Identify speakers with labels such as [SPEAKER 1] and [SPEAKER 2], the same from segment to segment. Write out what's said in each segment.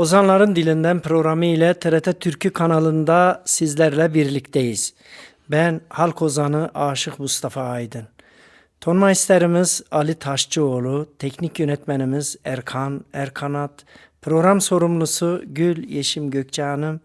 [SPEAKER 1] Ozanların Dilinden programı ile TRT Türkü kanalında sizlerle birlikteyiz. Ben halk ozanı Aşık Mustafa Aydın. Ton maisterimiz Ali Taşçıoğlu, teknik yönetmenimiz Erkan Erkanat, program sorumlusu Gül Yeşim Gökçe Hanım.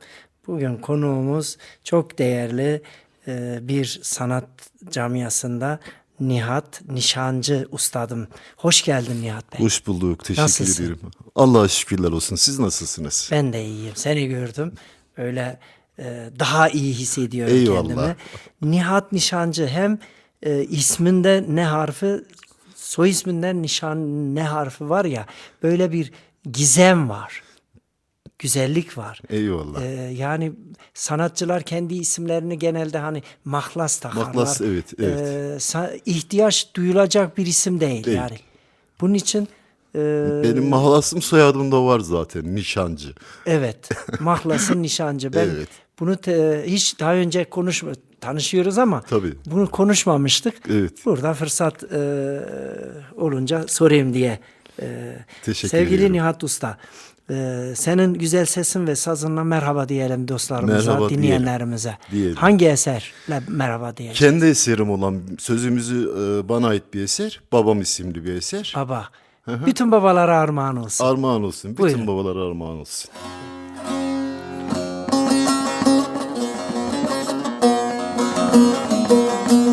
[SPEAKER 1] Bugün konuğumuz çok değerli e, bir sanat camiasında Nihat Nişancı ustadım. Hoş geldin Nihat Bey.
[SPEAKER 2] Hoş bulduk. Teşekkür
[SPEAKER 1] Nasılsın?
[SPEAKER 2] ederim. Allah'a şükürler olsun. Siz nasılsınız?
[SPEAKER 1] Ben de iyiyim. Seni gördüm. Öyle e, daha iyi hissediyorum
[SPEAKER 2] Eyvallah.
[SPEAKER 1] kendimi. Nihat Nişancı hem e, isminde ne harfi soy isminden nişan ne harfi var ya böyle bir gizem var. Güzellik var.
[SPEAKER 2] Eyvallah.
[SPEAKER 1] E, yani sanatçılar kendi isimlerini genelde hani mahlas takarlar.
[SPEAKER 2] Mahlas, evet, evet.
[SPEAKER 1] E, sa- ihtiyaç duyulacak bir isim değil,
[SPEAKER 2] Değil.
[SPEAKER 1] yani. Bunun için e,
[SPEAKER 2] Benim mahlasım soyadımda var zaten. Nişancı.
[SPEAKER 1] Evet. Mahlas'ın nişancı. Ben
[SPEAKER 2] Evet.
[SPEAKER 1] bunu te- hiç daha önce konuşma tanışıyoruz ama
[SPEAKER 2] Tabii.
[SPEAKER 1] bunu konuşmamıştık.
[SPEAKER 2] Evet.
[SPEAKER 1] Burada fırsat e, olunca sorayım diye. E,
[SPEAKER 2] Teşekkür
[SPEAKER 1] sevgili
[SPEAKER 2] ediyorum.
[SPEAKER 1] Nihat Usta, e, senin güzel sesin ve sazınla merhaba diyelim dostlarımıza,
[SPEAKER 2] Merhaba diyelim.
[SPEAKER 1] dinleyenlerimize.
[SPEAKER 2] Diyelim.
[SPEAKER 1] Hangi eserle merhaba diyelim?
[SPEAKER 2] Kendi eserim olan sözümüzü e, bana ait bir eser. Babam isimli bir eser.
[SPEAKER 1] Baba. Bütün babalara armağan olsun.
[SPEAKER 2] Armağan olsun. Bütün
[SPEAKER 1] Buyurun.
[SPEAKER 2] babalara armağan olsun. Aklımda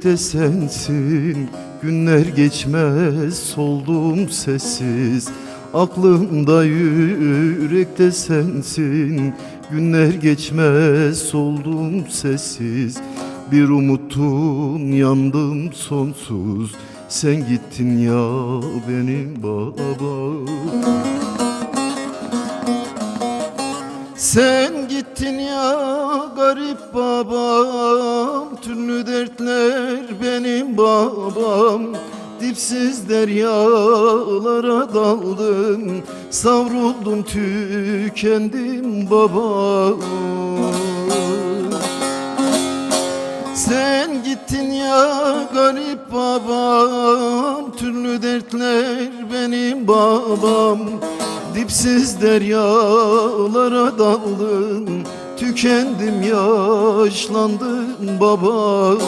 [SPEAKER 2] yürekte sensin. Günler geçmez soldum sessiz. Aklımda yürekte sensin. Günler geçmez soldum sessiz. Bir umuttum yandım sonsuz. Sen gittin ya benim babam. Sen gittin ya garip babam babam Dipsiz deryalara daldım. Savruldum tükendim babam. Sen gittin ya garip babam Türlü dertler benim babam. Dipsiz deryalara daldım Tükendim yaşlandım babam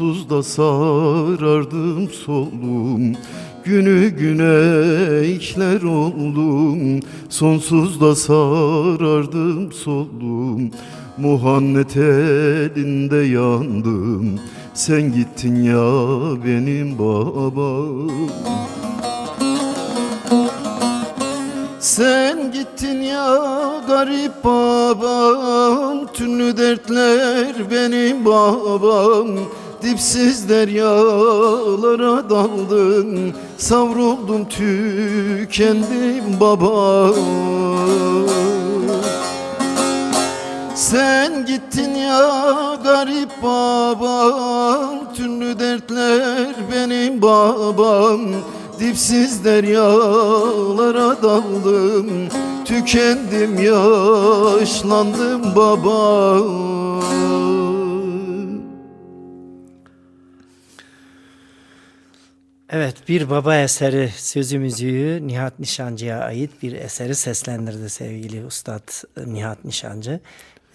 [SPEAKER 2] oldum Sonsuzda sarardım soldum Günü güne ekler oldum. Sonsuzda sarardım soldum Muhannet elinde yandım. Sen gittin ya benim babam. Sen gittin ya garip babam. Tünlü dertler benim babam Dipsiz deryalara daldım Savruldum tükendim babam sen gittin ya garip babam Tünlü dertler benim babam. Dipsiz deryalara daldım Tükendim yaşlandım babam
[SPEAKER 1] Evet bir baba eseri sözü müziği Nihat Nişancı'ya ait bir eseri seslendirdi sevgili Ustad e, Nihat Nişancı.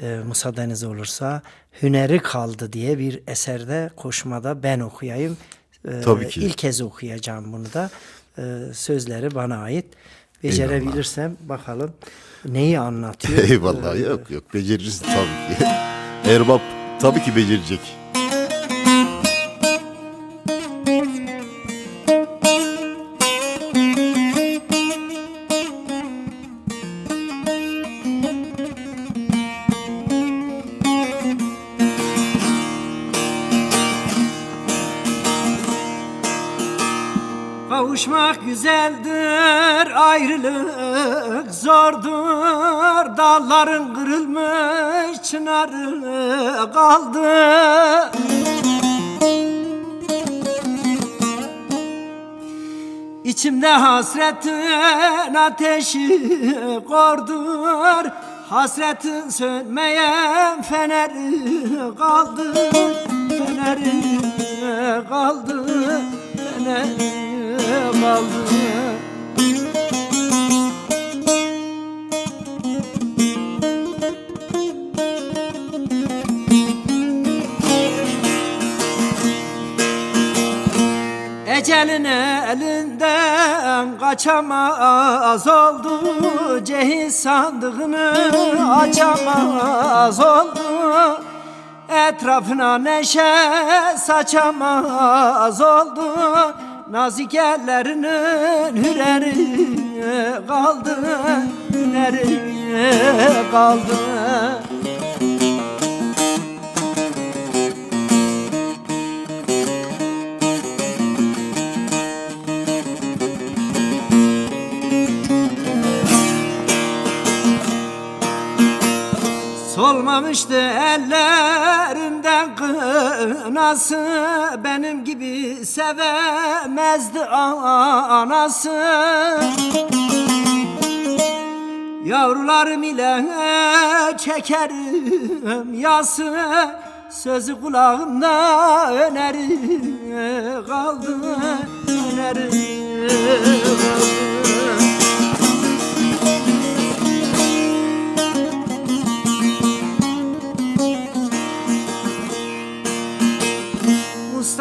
[SPEAKER 1] Ee, müsaadeniz olursa Hüneri Kaldı diye bir eserde koşmada ben okuyayım. Ee,
[SPEAKER 2] Tabii ki.
[SPEAKER 1] İlk kez okuyacağım bunu da. Ee, sözleri bana ait. Becerebilirsem bakalım neyi anlatıyor.
[SPEAKER 2] Eyvallah
[SPEAKER 1] Ee,
[SPEAKER 2] yok yok beceririz tabii ki. Erbap tabii ki becerecek.
[SPEAKER 1] Dalların kırılmış, çınarı kaldı. İçimde hasretin ateşi kordur. Hasretin sönmeyen feneri kaldı. Feneri kaldı. Feneri kaldı. Ecelin elinden kaçamaz oldu Cehiz sandığını açamaz oldu. Etrafına neşe saçamaz oldu Nazik ellerinin hüreri kaldı Hüreri kaldı Solmamıştı ellerinden kınası. Benim gibi sevemezdi anası. Yavrularım ile çekerim yası. Sözü kulağımda öneri kaldı Öneri kaldı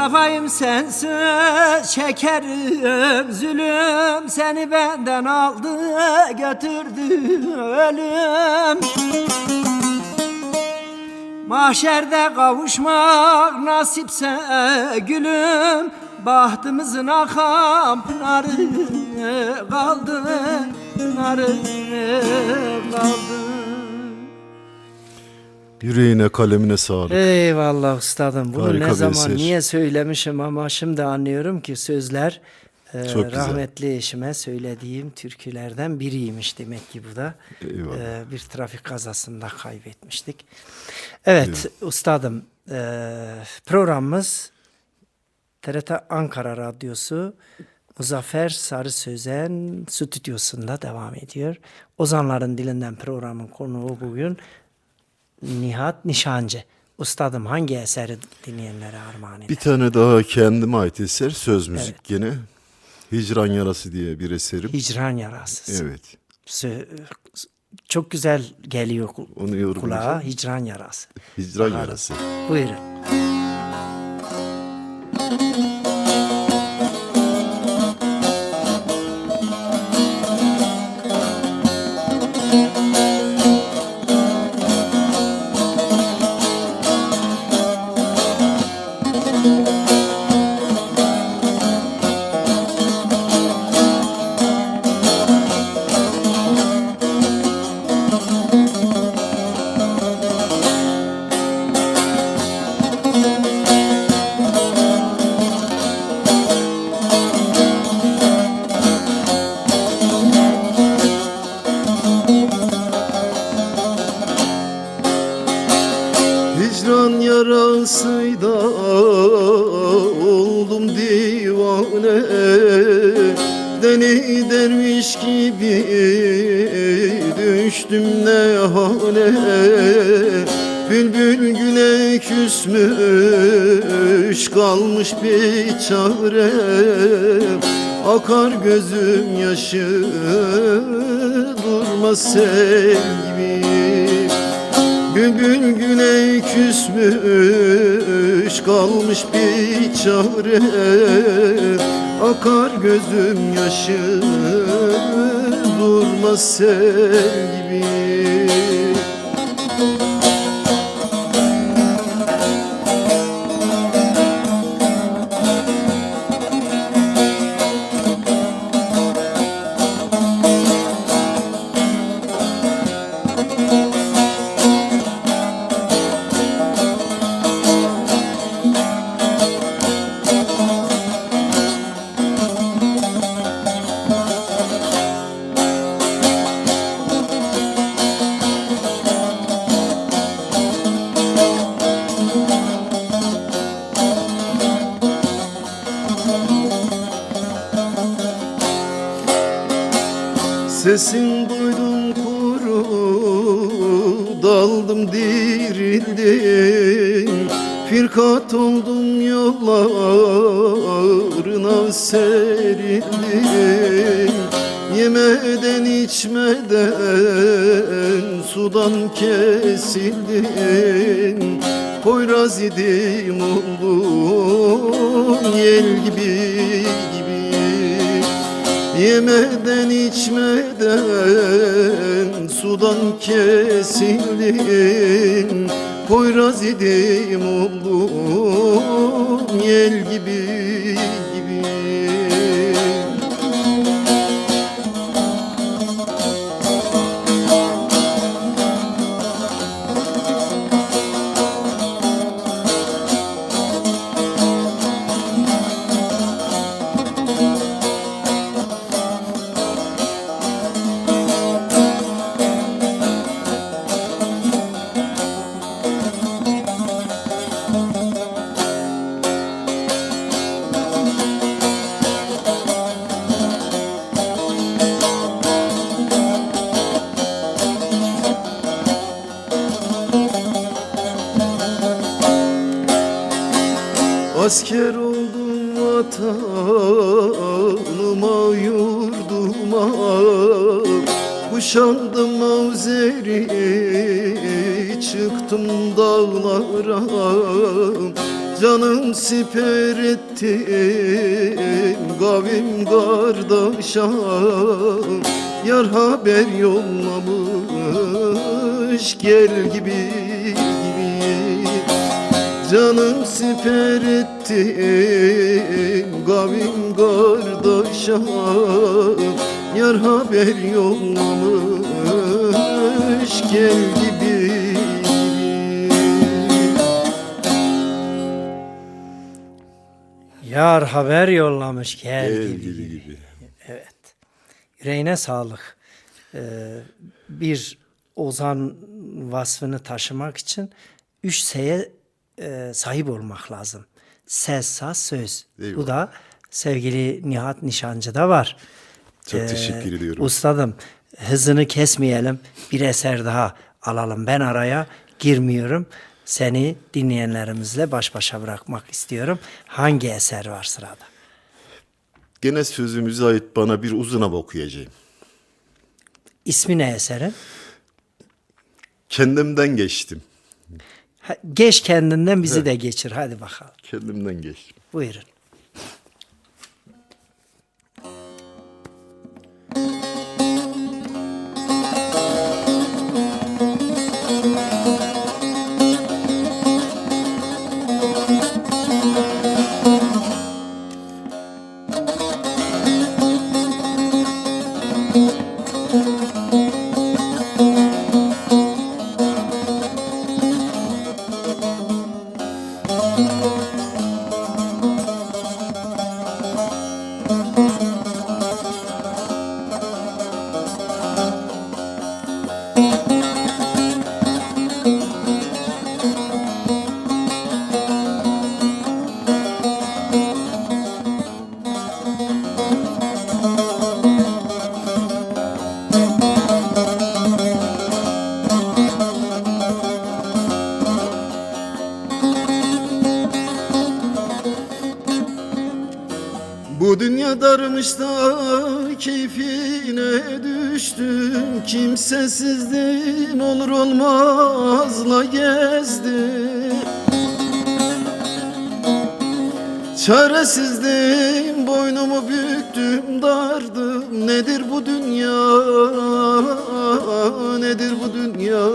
[SPEAKER 1] Mustafa'yım sensiz çekerim zulüm. Seni benden aldı götürdü ölüm. Mahşerde kavuşmak nasipse gülüm. Bahtımızın akan pınarı kaldı Pınarı kaldı
[SPEAKER 2] Yüreğine kalemine sağlık.
[SPEAKER 1] Eyvallah ustadım. Bunu
[SPEAKER 2] Harika
[SPEAKER 1] ne zaman
[SPEAKER 2] eser.
[SPEAKER 1] niye söylemişim ama şimdi anlıyorum ki sözler e,
[SPEAKER 2] Çok güzel.
[SPEAKER 1] rahmetli eşime söylediğim türkülerden biriymiş demek ki bu da.
[SPEAKER 2] Eyvallah.
[SPEAKER 1] E, bir trafik kazasında kaybetmiştik. Evet ustadım e, programımız TRT Ankara Radyosu Muzaffer Sarı Sözen stüdyosunda devam ediyor. Ozanların dilinden programın konuğu bugün Nihat Nişancı. Ustadım hangi eseri dinleyenlere armağan eder?
[SPEAKER 2] Bir tane daha kendime ait eser söz müzik gene. Hicran Yarası diye bir eserim.
[SPEAKER 1] Hicran yarası.
[SPEAKER 2] Evet.
[SPEAKER 1] Çok güzel geliyor
[SPEAKER 2] Onu
[SPEAKER 1] kulağa. Hicran yarası.
[SPEAKER 2] Hicran. Yarası.
[SPEAKER 1] Buyurun.
[SPEAKER 2] Gözüm yaşı durmaz sel gibi Bülbül güne küsmüş kalmış bir çare. Akar gözüm yaşı durmaz sel Sesin duydum kuru Daldım dirildim. Firkat oldum yollarına serildim. Yemeden içmeden sudan kesildim. Poyraz idim oldum yel gibi Yemeden içmeden sudan kesildim Poyraz idim oldum yel gibi gibi siper ettim kavim kardeşa Yar haber yollamış gel gibi gibi Canım siper ettim kavim kardeşa Yar haber yollamış gel gibi
[SPEAKER 1] Yar haber yollamış gel,
[SPEAKER 2] Gel
[SPEAKER 1] gibi.
[SPEAKER 2] gibi gibi
[SPEAKER 1] Evet. Yüreğine sağlık. Ee, bir ozan vasfını taşımak için üç S'ye e, sahip olmak lazım. Ses, saz, söz. Bu
[SPEAKER 2] Eyvallah.
[SPEAKER 1] da sevgili Nihat Nişancı'da var.
[SPEAKER 2] Çok
[SPEAKER 1] Ee,
[SPEAKER 2] teşekkür ediyorum.
[SPEAKER 1] Ustadım hızını kesmeyelim. Bir eser daha alalım. Ben araya girmiyorum. Seni dinleyenlerimizle baş başa bırakmak istiyorum. Hangi eser var sırada?
[SPEAKER 2] Gene sözümüze ait bana bir uzun hava okuyacağım
[SPEAKER 1] İsmi ne eserin?
[SPEAKER 2] Kendimden geçtim
[SPEAKER 1] Ha, Geç kendinden bizi de geçir. Hadi bakalım.
[SPEAKER 2] Kendimden geçtim
[SPEAKER 1] Buyurun.
[SPEAKER 2] Kimsesizdim olur olmazla gezdim. Çaresizdim boynumu büktüm dardım. Nedir bu dünya? Nedir bu dünya?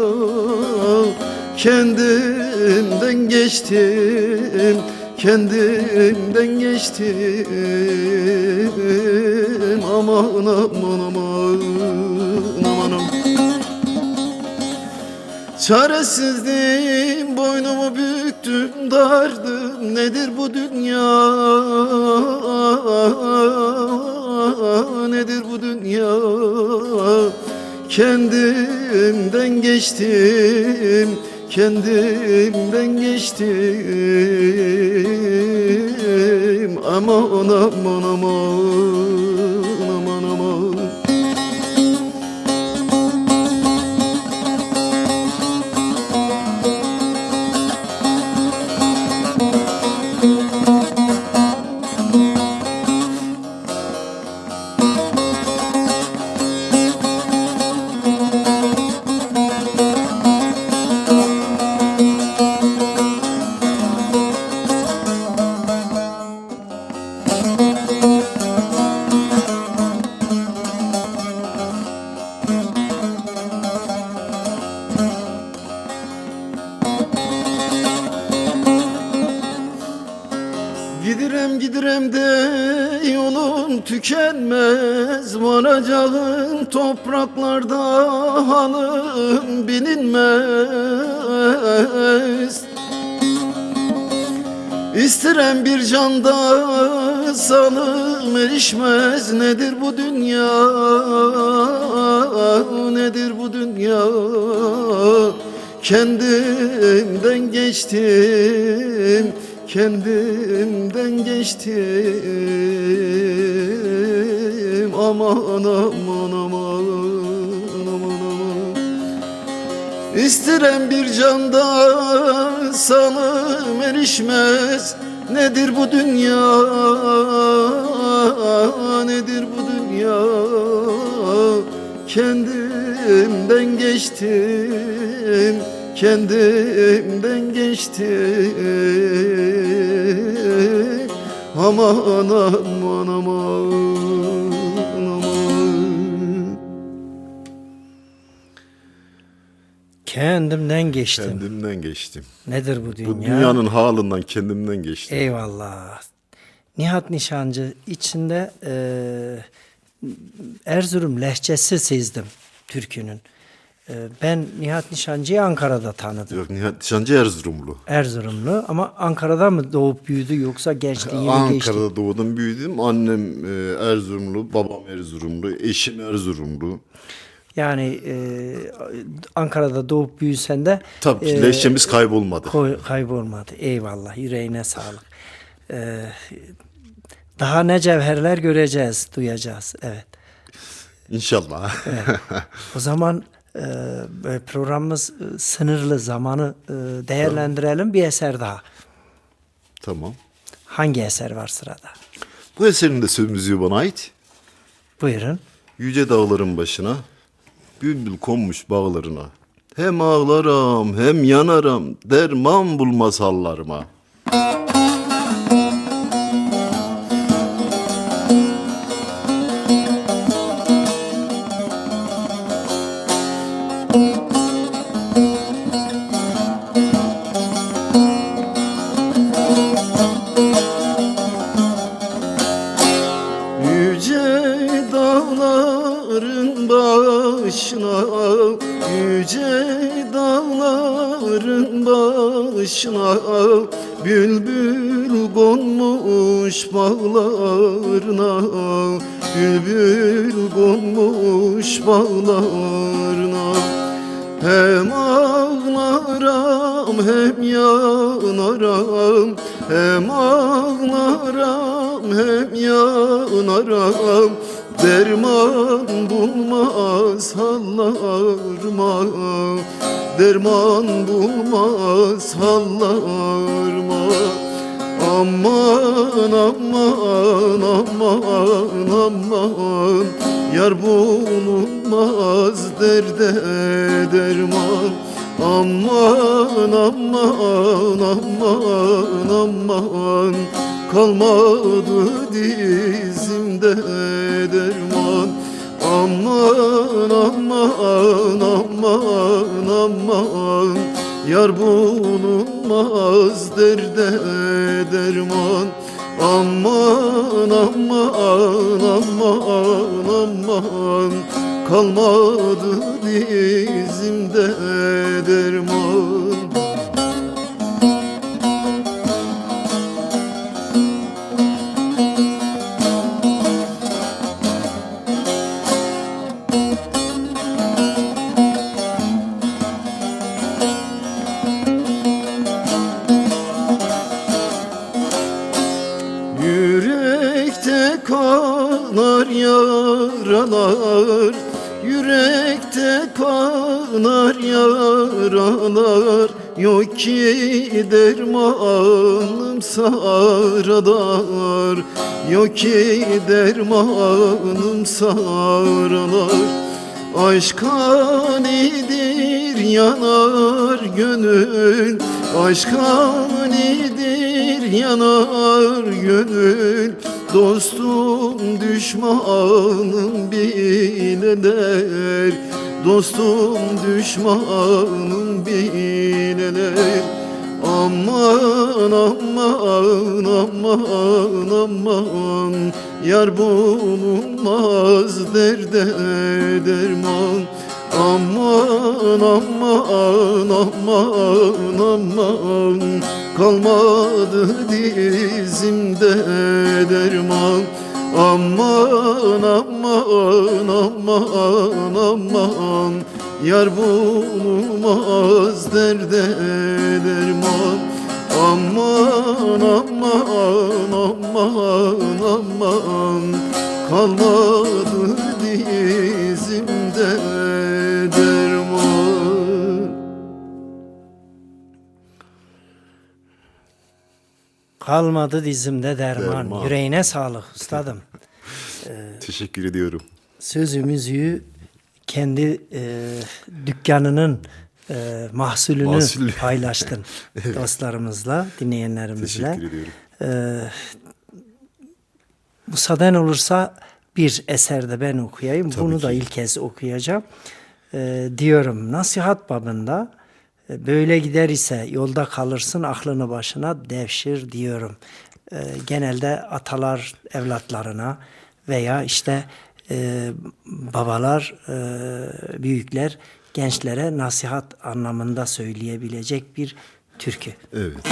[SPEAKER 2] Kendimden geçtim kendimden geçtim Çaresizdim boynumu büktüm dardım. Nedir bu dünya? Nedir bu dünya? Kendimden geçtim Kendimden geçtim. Aman aman aman tükenmez Varacağım topraklarda halım bilinmez. İsterem bir canda salım erişmez. Nedir bu dünya? Nedir bu dünya? Kendimden geçtim Kendimden geçtim. Aman aman aman aman aman İsterem bir canda salım erişmez. Nedir bu dünya? Nedir bu dünya? Kendimden geçtim Kendimden geçtim Aman aman aman aman
[SPEAKER 1] Kendimden geçtim.
[SPEAKER 2] Kendimden geçtim.
[SPEAKER 1] Nedir bu dünya?
[SPEAKER 2] Bu dünyanın halinden kendimden geçtim.
[SPEAKER 1] Eyvallah. Nihat Nişancı içinde eee, Erzurum lehçesi sezdim türkünün. Eee, ben Nihat Nişancı'yı Ankara'da tanıdım.
[SPEAKER 2] Yok Nihat Nişancı Erzurumlu.
[SPEAKER 1] Erzurumlu ama Ankara'da mı doğup büyüdü yoksa gençliği mi geçti?
[SPEAKER 2] Ankara'da doğdum büyüdüm. Annem e, Erzurumlu, babam Erzurumlu, eşim Erzurumlu.
[SPEAKER 1] Yani eee, Ankara'da doğup büyüsen de
[SPEAKER 2] Tabii ki
[SPEAKER 1] eee,
[SPEAKER 2] leşçemiz kaybolmadı.
[SPEAKER 1] koy- kaybolmadı. Eyvallah yüreğine sağlık. Eee, daha ne cevherler göreceğiz, duyacağız. Evet.
[SPEAKER 2] İnşallah.
[SPEAKER 1] O zaman e, programımız e, sınırlı zamanı e, değerlendirelim bir eser daha.
[SPEAKER 2] tamam.
[SPEAKER 1] Hangi eser var sırada?
[SPEAKER 2] Bu eserin de söz müziği bana ait.
[SPEAKER 1] Buyurun.
[SPEAKER 2] Yüce dağların başına, bülbül konmuş bağlarına. Hem ağlarım hem yanarım, derman bulmaz hallarıma. Yüce dağların başına Yüce dağların başına Bülbül konmuş bağlarına Bülbül konmuş bağlarına. Hem ağlarım hem yanarım Hem ağlarım hem yanarım Derman bulmaz hallarıma. Derman bulmaz hallarıma. Aman aman aman aman. Yar bulunmaz derde derman. Aman aman aman aman Kalmadı dizimde derman. Aman aman aman aman. Yar bulunmaz derde derman. Aman aman aman aman. Kalmadı dizimde derman yaralar Yürekte kanar yaralar. Yok ki dermanım saralar Yok ki dermanım saralar Aşka nedir yanar gönül Aşka nedir yanar gönül Dostum düşmanım bileler Dostum düşmanım bileler Aman aman aman aman. Yar bulunmaz derde derman. Aman aman aman aman Kalmadı dizimde derman. Aman aman aman aman. Yar bulunmaz derde derman. Aman aman aman aman. Kalmadı dizimde
[SPEAKER 1] Kalmadı dizimde derman.
[SPEAKER 2] Derman.
[SPEAKER 1] Yüreğine sağlık üstadım.
[SPEAKER 2] Teşekkür ediyorum.
[SPEAKER 1] Sözümüzü kendi e, dükkanının e, mahsulünü
[SPEAKER 2] Mahsulü.
[SPEAKER 1] paylaştın dostlarımızla, dinleyenlerimizle.
[SPEAKER 2] Teşekkür ediyorum.
[SPEAKER 1] Müsaaden olursa bir eserde ben okuyayım. Bunu da
[SPEAKER 2] ki.
[SPEAKER 1] ilk kez okuyacağım. Ee, diyorum nasihat babında böyle gider ise yolda kalırsın aklını başına devşir diyorum. Ee, genelde atalar evlatlarına veya işte e, babalar, e, büyükler gençlere nasihat anlamında söyleyebilecek bir türkü.
[SPEAKER 2] Evet.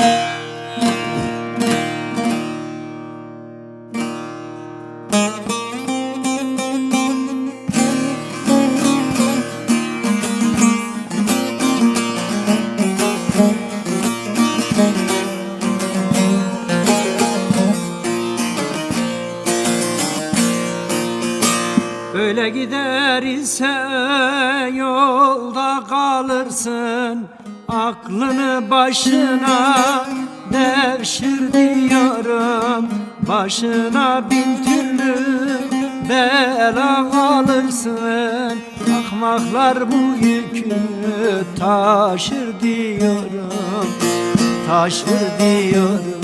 [SPEAKER 1] Taşır diyorum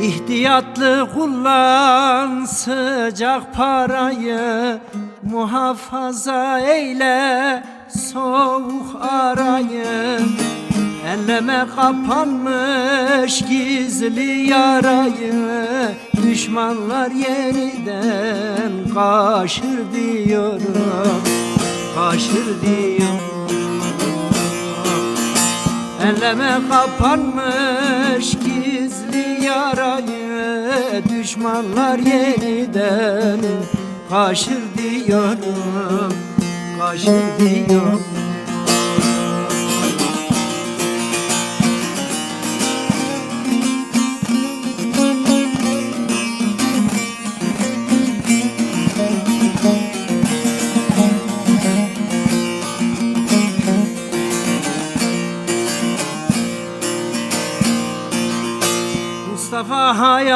[SPEAKER 1] İhtiyatlı kullan sıcak parayı Muhafaza eyle soğuk arayı Elleme kapanmış gizli yarayı Düşmanlar yeniden kaşır diyorum Kaşır diyorum. Elleme kapanmış gizli yarayı Düşmanlar yeniden kaşır diyorum Kaşır diyorum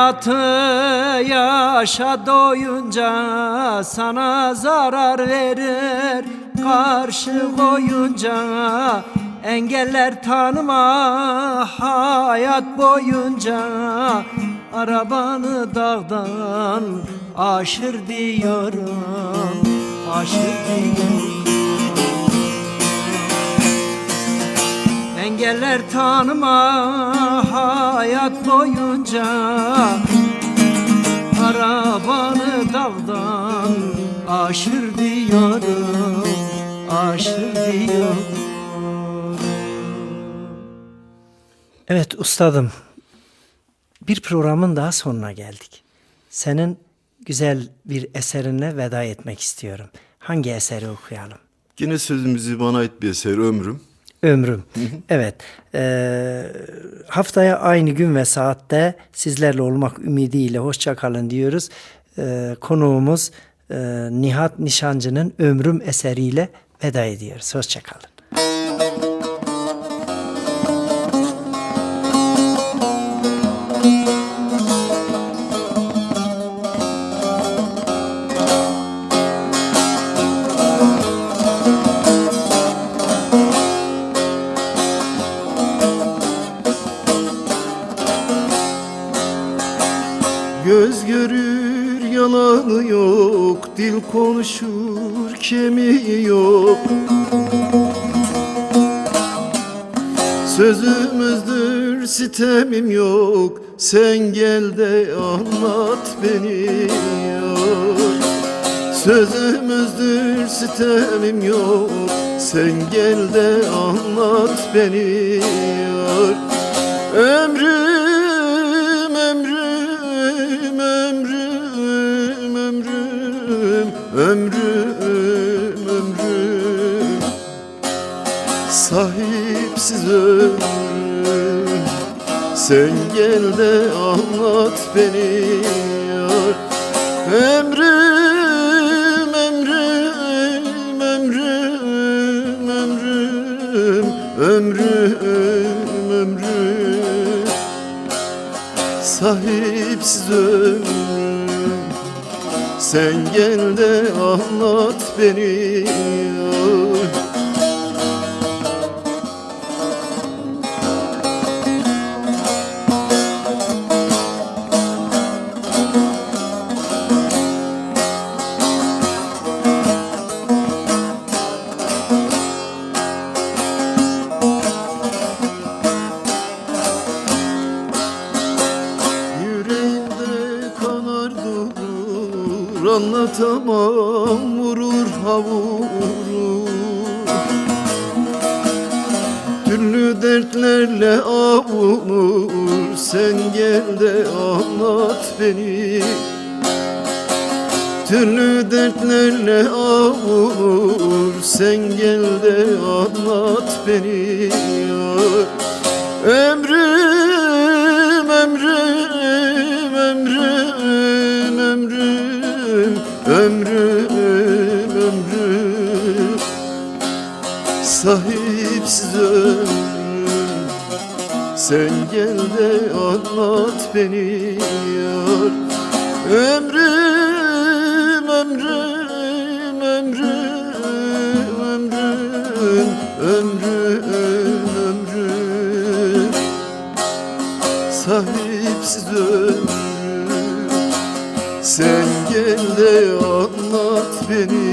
[SPEAKER 1] Hayatı yaşa doyunca sana zarar verir. Karşı koyunca engeller tanıma hayat boyunca. Arabanı dağdan aşır diyorum Aşır diyorum. Engeller tanıma hayat boyunca aşır diyorum Aşır diyorum Evet ustadım bir programın daha sonuna geldik. Senin güzel bir eserinle veda etmek istiyorum. Hangi eseri okuyalım?
[SPEAKER 2] Yine sözümüzü bana ait bir eser ömrüm.
[SPEAKER 1] Ömrüm. Evet. eee, haftaya aynı gün ve saatte sizlerle olmak ümidiyle hoşça kalın diyoruz. Eee, konuğumuz eee, Nihat Nişancı'nın Ömrüm eseriyle veda ediyoruz. Hoşça kalın.
[SPEAKER 2] Göz görür yalanı yok Dil konuşur kemiği yok. Sözümüzdür sitemim yok Sen gel de anlat beni yok Sözümüzdür sitemim yok Sen gel de anlat beni yok Ömrüm, ömrüm, ömrüm Sahipsiz ömrüm Sen gel de anlat beni yar. Ömrüm, ömrüm, ömrüm, ömrüm, ömrüm, ömrüm. Sahipsiz ömrüm Sen gel de anlat beni anlat beni. Türlü dertlerle avunur Sen gel de anlat beni. Ömrüm, ömrüm, ömrüm, ömrüm, ömrüm, ömrüm. Sahipsiz ömrüm Sen gel de anlat beni yar. Ömrüm, ömrüm, ömrüm, ömrüm, ömrüm, ömrüm. Sahipsiz ömrüm. Sen gel de anlat beni